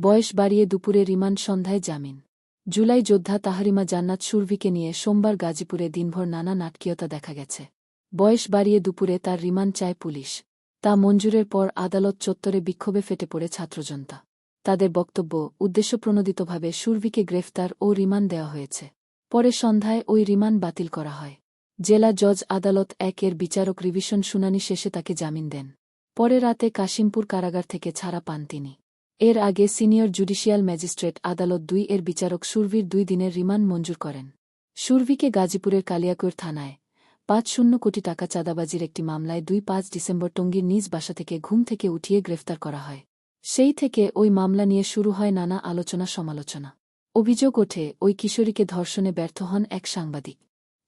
বয়স বাড়িয়ে দুপুরে রিমান্ড সন্ধ্যায় জামিন। জুলাই যোদ্ধা তাহারিমা জান্নাত সুরভিকে নিয়ে সোমবার গাজীপুরে দিনভর নানা নাটকীয়তা দেখা গেছে। বয়স বাড়িয়ে দুপুরে তার রিমান্ড চায় পুলিশ। তা মঞ্জুরের পর আদালত চত্বরে বিক্ষোভে ফেটে পড়ে ছাত্রজনতা। তাদের বক্তব্য, উদ্দেশ্যপ্রণোদিতভাবে সুরভিকে গ্রেফতার ও রিমান্ড দেওয়া হয়েছে। পরে সন্ধ্যায় ওই রিমান্ড বাতিল করা হয়। জেলা জজ আদালত একের বিচারক রিভিশন শুনানি শেষে তাকে জামিন দেন। পরে রাতে কাশিমপুর কারাগার থেকে ছাড়া পান তিনি। এর আগে সিনিয়র জুডিশিয়াল ম্যাজিস্ট্রেট আদালত দুই এর বিচারক সুরভির দুই দিনের রিমান্ড মঞ্জুর করেন। সুরভিকে গাজীপুরের কালিয়াকৈর থানায় পাঁচ শূন্য কোটি টাকা চাঁদাবাজির একটি মামলায় দুই পাঁচ ডিসেম্বর টঙ্গীর নিজ বাসা থেকে ঘুম থেকে উঠিয়ে গ্রেফতার করা হয়। সেই থেকে ওই মামলা নিয়ে শুরু হয় নানা আলোচনা সমালোচনা। অভিযোগ ওঠে, ওই কিশোরীকে ধর্ষণে ব্যর্থ হন এক সাংবাদিক।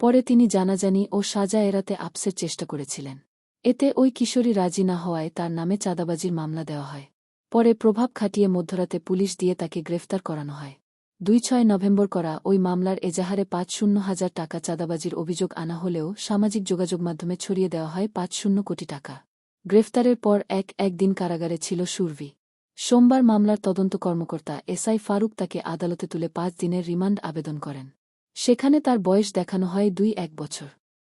পরে তিনি জানাজানি ও সাজা এড়াতে আপসের চেষ্টা করেছিলেন। এতে ওই কিশোরী রাজি না হওয়ায় তার নামে চাঁদাবাজির মামলা দেওয়া হয়। পরে প্রভাব খাটিয়ে মধ্যরাতে পুলিশ দিয়ে তাকে গ্রেফতার করানো হয়। দুই ছয় নভেম্বর করা ওই মামলার এজাহারে পাঁচ শূন্য হাজার টাকা চাঁদাবাজির অভিযোগ আনা হলেও সামাজিক যোগাযোগ মাধ্যমে ছড়িয়ে দেওয়া হয় পাঁচ শূন্য কোটি টাকা। গ্রেফতারের পর এক একদিন কারাগারে ছিল সুরভি। সোমবার মামলার তদন্ত কর্মকর্তা এসআই ফারুক তাকে আদালতে তুলে পাঁচ দিনের রিমান্ড আবেদন করেন। সেখানে তার বয়স দেখানো হয় দুই এক বছর।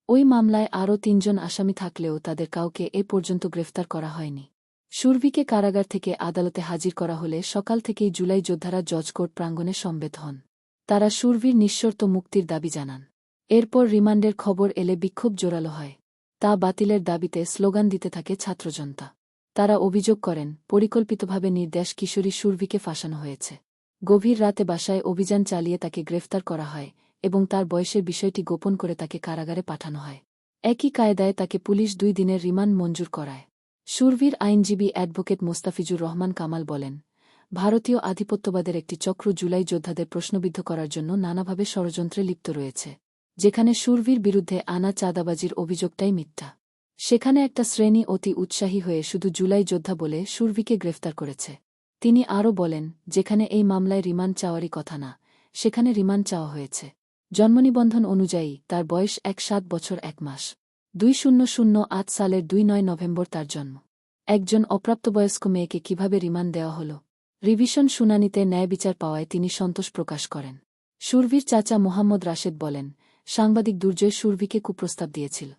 ওই মামলায় আরও তিনজন আসামি থাকলেও তাদের কাউকে এ পর্যন্ত গ্রেফতার করা হয়নি। সুরভিকে কারাগার থেকে আদালতে হাজির করা হলে সকাল থেকেই জুলাই যোদ্ধারা জজকোর্ট প্রাঙ্গণে সম্বেত হন। তারা সুরভির নিঃশর্ত মুক্তির দাবি জানান। এরপর রিমান্ডের খবর এলে বিক্ষোভ জোরালো হয়। তা বাতিলের দাবিতে স্লোগান দিতে থাকে ছাত্রজনতা। তারা অভিযোগ করেন, পরিকল্পিতভাবে নির্দেশ কিশোরী সুরভিকে ফাঁসানো হয়েছে। গভীর রাতে বাসায় অভিযান চালিয়ে তাকে গ্রেফতার করা হয় এবং তার বয়সের বিষয়টি গোপন করে তাকে কারাগারে পাঠানো হয়। একই কায়দায় তাকে পুলিশ দুই দিনের রিমান্ড মঞ্জুর করায়। সুরভির আইনজীবী অ্যাডভোকেট মোস্তাফিজুর রহমান কামাল বলেন, ভারতীয় আধিপত্যবাদের একটি চক্র জুলাই যোদ্ধাদের প্রশ্নবিদ্ধ করার জন্য নানাভাবে ষড়যন্ত্রে লিপ্ত রয়েছে, যেখানে সুরভির বিরুদ্ধে আনা চাঁদাবাজির অভিযোগটাই মিথ্যা। সেখানে একটা শ্রেণি অতি উৎসাহী হয়ে শুধু জুলাই যোদ্ধা বলে সুরভিকে গ্রেফতার করেছে। তিনি আরও বলেন, যেখানে এই মামলায় রিমান্ড চাওয়ারই কথা না, সেখানে রিমান্ড চাওয়া হয়েছে। জন্মনিবন্ধন অনুযায়ী তার বয়স এক সাত বছর এক মাস। দুই শূন্য শূন্য আট সালের দুই নয় নভেম্বর তার জন্ম। একজন অপ্রাপ্তবয়স্ক মেয়েকে কীভাবে রিমান্ড দেওয়া হল? রিভিশন শুনানিতে ন্যায় বিচার পাওয়ায় তিনি সন্তোষ প্রকাশ করেন। সুরভির চাচা মোহাম্মদ রাশেদ বলেন, সাংবাদিক দুর্জয় সুরভিকে কুপ্রস্তাব দিয়েছিল।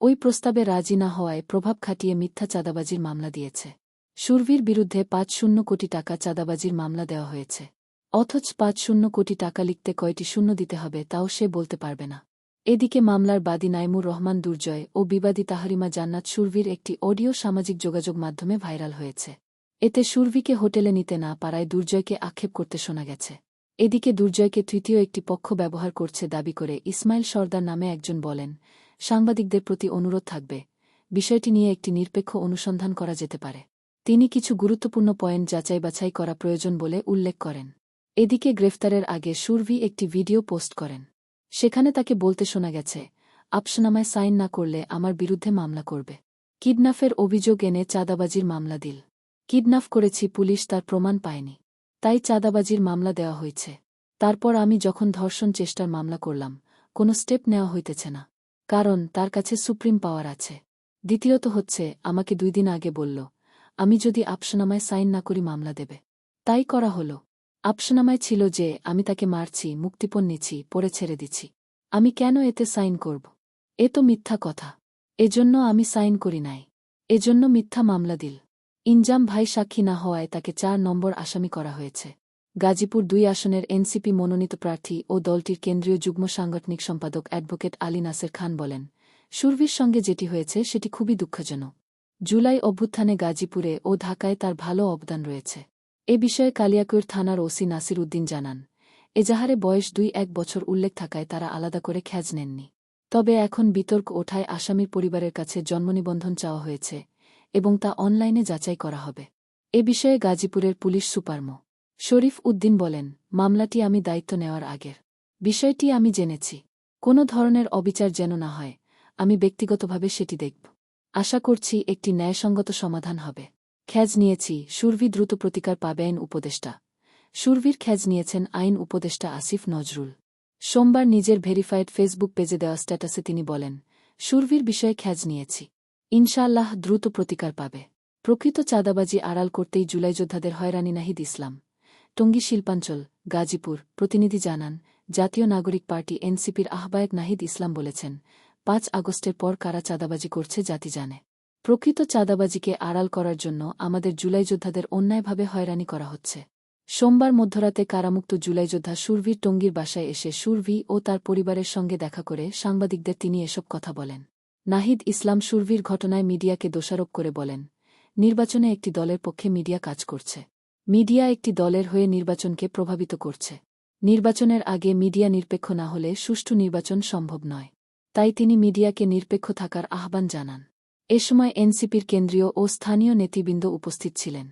ওই প্রস্তাবে রাজি না হওয়ায় প্রভাব খাটিয়ে মিথ্যা চাঁদাবাজির মামলা দিয়েছে। সুরভির বিরুদ্ধে পাঁচ শূন্য কোটি টাকা চাঁদাবাজির মামলা দেওয়া হয়েছে। অথচ পাঁচ শূন্য কোটি টাকা লিখতে কয়টি শূন্য দিতে হবে তাও সে বলতে পারবে না। এদিকে মামলার বাদী নাইমুর রহমান দুর্জয় ও বিবাদী তাহারিমা জান্নাত সুরভির একটি অডিও সামাজিক যোগাযোগ মাধ্যমে ভাইরাল হয়েছে। এতে সুরভিকে হোটেলে নিতে না পারায় দুর্জয়কে আক্ষেপ করতে শোনা গেছে। এদিকে দুর্জয়কে তৃতীয় একটি পক্ষ ব্যবহার করছে দাবি করে ইসমাইল সর্দার নামে একজন বলেন, সাংবাদিকদের প্রতি অনুরোধ থাকবে। বিষয়টি নিয়ে একটি নিরপেক্ষ অনুসন্ধান করা যেতে পারে। তিনি কিছু গুরুত্বপূর্ণ পয়েন্ট যাচাই বাছাই করা প্রয়োজন বলে উল্লেখ করেন। এদিকে গ্রেফতারের আগে সুরভি একটি ভিডিও পোস্ট করেন। সেখানে তাকে বলতে শোনা গেছে আপসনামায় সাইন না করলে আমার বিরুদ্ধে মামলা করবে। কিডন্যাফের অভিযোগ এনে চাঁদাবাজির মামলা দিল। কিডন্যাপ করেছি, পুলিশ তার প্রমাণ পায়নি। তাই চাঁদাবাজির মামলা দেওয়া হয়েছে। তারপর আমি যখন ধর্ষণ চেষ্টার মামলা করলাম, কোনো স্টেপ নেওয়া হইতেছে না। কারণ তার কাছে সুপ্রিম পাওয়ার আছে। দ্বিতীয়ত হচ্ছে, আমাকে দুই দিন আগে বলল, আমি যদি আপসনামায় সাইন না করি মামলা দেবে। তাই করা হল। আপসনামায় ছিল যে, আমি তাকে মারছি, মুক্তিপণ নিচ্ছি, পরে ছেড়ে দিচ্ছি। আমি কেন এতে সাইন করব? এ তো মিথ্যা কথা। এজন্য আমি সাইন করি নাই। এজন্য মিথ্যা মামলা দিল। ইনজাম ভাই সাক্ষী না হওয়ায় তাকে চার নম্বর আসামি করা হয়েছে। গাজীপুর দুই আসনের এনসিপি মনোনীত প্রার্থী ও দলটির কেন্দ্রীয় যুগ্ম সাংগঠনিক সম্পাদক অ্যাডভোকেট আলী নাসের খান বলেন, সুরভির সঙ্গে যেটি হয়েছে সেটি খুবই দুঃখজনক। জুলাই অভ্যুত্থানে গাজীপুরে ও ঢাকায় তার ভালো অবদান রয়েছে। এ বিষয়ে কালিয়াকৈর থানার ওসি নাসির উদ্দিন জানান এজাহারে বয়স দুই এক বছর উল্লেখ থাকায় তারা আলাদা করে খ্যাজ নেননি। তবে এখন বিতর্ক ওঠায় আসামির পরিবারের কাছে জন্মনিবন্ধন চাওয়া হয়েছে এবং তা অনলাইনে যাচাই করা হবে। এ বিষয়ে গাজীপুরের পুলিশ সুপারমো শরীফ উদ্দিন বলেন, মামলাটি আমি দায়িত্ব নেওয়ার আগের বিষয়টি আমি জেনেছি। কোনো ধরনের অবিচার যেন না হয়, আমি ব্যক্তিগতভাবে সেটি দেখব। আশা করছি একটি ন্যায়সঙ্গত সমাধান হবে। খ্যাজ নিয়েছি, সুরভি দ্রুত প্রতিকার পাবে আইন উপদেষ্টা। সুরভির খ্যাজ নিয়েছেন আইন উপদেষ্টা আসিফ নজরুল। সোমবার নিজের ভেরিফাইড ফেসবুক পেজে দেওয়া স্ট্যাটাসে তিনি বলেন, সুরভির বিষয়ে খ্যাজ নিয়েছি। ইনশাআল্লাহ দ্রুত প্রতিকার পাবে। প্রকৃত চাঁদাবাজি আড়াল করতেই জুলাই যোদ্ধাদের হয়রানি নাহিদ ইসলাম। টঙ্গী শিল্পাঞ্চল, গাজীপুর, প্রতিনিধি জানান, জাতীয় নাগরিক পার্টি এনসিপির আহ্বায়ক নাহিদ ইসলাম বলেছেন, পাঁচ আগস্টের পর কারা চাঁদাবাজি করছে জাতি জানে। প্রকৃত চাঁদাবাজিকে আড়াল করার জন্য আমাদের জুলাই যোদ্ধাদের অন্যায়ভাবে হয়রানি করা হচ্ছে। সোমবার মধ্যরাতে কারামুক্ত জুলাই যোদ্ধা সুরভির টঙ্গীর বাসায় এসে সুরভি ও তার পরিবারের সঙ্গে দেখা করে সাংবাদিকদের তিনি এসব কথা বলেন। নাহিদ ইসলাম সুরভির ঘটনায় মিডিয়াকে দোষারোপ করে বলেন, নির্বাচনে একটি দলের পক্ষে মিডিয়া কাজ করছে। মিডিয়া একটি দলের হয়ে নির্বাচনকে প্রভাবিত করছে। নির্বাচনের আগে মিডিয়া নিরপেক্ষ না হলে সুষ্ঠু নির্বাচন সম্ভব নয়। তাই তিনি মিডিয়াকে নিরপেক্ষ থাকার আহ্বান জানান। এ সময় এনসিপির কেন্দ্রীয় ও স্থানীয় নেতৃবৃন্দ উপস্থিত ছিলেন।